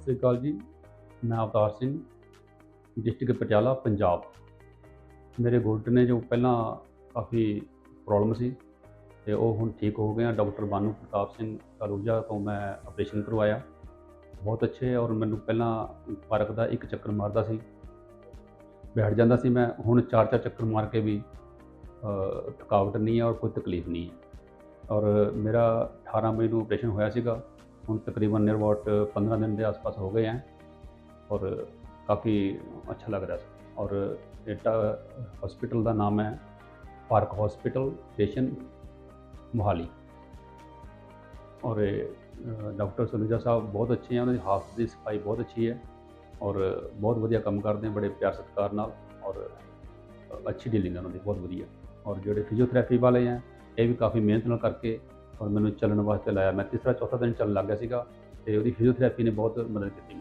ਸਤਿ ਸ੍ਰੀ ਅਕਾਲ ਜੀ। ਮੈਂ ਅਵਤਾਰ ਸਿੰਘ, ਡਿਸਟ੍ਰਿਕਟ ਪਟਿਆਲਾ, ਪੰਜਾਬ। ਮੇਰੇ ਗੋਡੇ ਨੇ ਜੋ ਪਹਿਲਾਂ ਕਾਫੀ ਪ੍ਰੋਬਲਮ ਸੀ ਤੇ ਉਹ ਹੁਣ ਠੀਕ ਹੋ ਗਏ ਆ। ਡਾਕਟਰ ਬਾਨੂ ਪ੍ਰਤਾਪ ਸਿੰਘ ਕਲੂਜਾ ਤੋਂ ਮੈਂ ਆਪਰੇਸ਼ਨ ਕਰਵਾਇਆ। ਬਹੁਤ ਅੱਛੇ ਔਰ ਮੈਨੂੰ ਪਹਿਲਾਂ ਪਾਰਕ ਦਾ ਇੱਕ ਚੱਕਰ ਮਾਰਦਾ ਸੀ। ਬੈਠ ਜਾਂਦਾ ਸੀ ਮੈਂ, ਹੁਣ ਚਾਰ ਚਾਰ ਚੱਕਰ ਮਾਰ ਕੇ ਵੀ ਥਕਾਵਟ ਨਹੀਂ ਹੈ ਔਰ ਕੋਈ ਤਕਲੀਫ ਨਹੀਂ ਹੈ ਔਰ ਮੇਰਾ 18 ਮਈ ਨੂੰ ਆਪਰੇਸ਼ਨ ਹੋਇਆ ਸੀਗਾ। ਹੁਣ ਤਕਰੀਬਨ ਨੀਅਰ ਅਬਾਊਟ 15 ਦਿਨ ਦੇ ਆਸ-ਪਾਸ ਹੋ ਗਏ ਹੈ ਔਰ ਕਾਫੀ ਅੱਛਾ ਲੱਗ ਰਿਹਾ ਸੀ। ਔਰ ਇਹਦਾ ਹਸਪੀਟਲ ਦਾ ਨਾਮ ਹੈ ਪਾਰਕ ਹਸਪੀਟਲ ਸਟੇਸ਼ਨ ਮੋਹਾਲੀ। ਔਰ ਡਾਕਟਰ ਸਲੂਜਾ ਸਾਹਿਬ ਬਹੁਤ ਅੱਛੇ ਹੈ ਉਹਨਾਂ ਦੀ ਹਾਫ ਦੀ ਸਫ਼ਾਈ ਬਹੁਤ ਅੱਛੀ ਹੈ ਔਰ ਬਹੁਤ ਵਧੀਆ ਕੰਮ ਕਰਦੇ ਹੈ ਬੜੇ ਪਿਆਰ ਸਤਿਕਾਰ ਨਾਲ ਔਰ ਅੱਛੀ ਡੀਲਿੰਗ ਹੈ ਉਹਨਾਂ ਦੀ, ਬਹੁਤ ਵਧੀਆ। ਔਰ ਜਿਹੜੇ ਫਿਜ਼ੀਓਥੈਰੇਪੀ ਵਾਲੇ ਹੈ ਇਹ ਵੀ ਕਾਫੀ ਮਿਹਨਤ ਨਾਲ ਕਰਕੇ ਔਰ ਮੈਨੂੰ ਚੱਲਣ ਵਾਸਤੇ ਲਾਇਆ। ਮੈਂ ਤੀਸਰਾ, ਚੌਥਾ ਦਿਨ ਚੱਲਣ ਲੱਗ ਗਿਆ ਸੀਗਾ ਤੇ ਉਹਦੀ ਫਿਜ਼ੀਓਥੈਰੇਪੀ ਨੇ ਬਹੁਤ ਮਦਦ ਕੀਤੀ।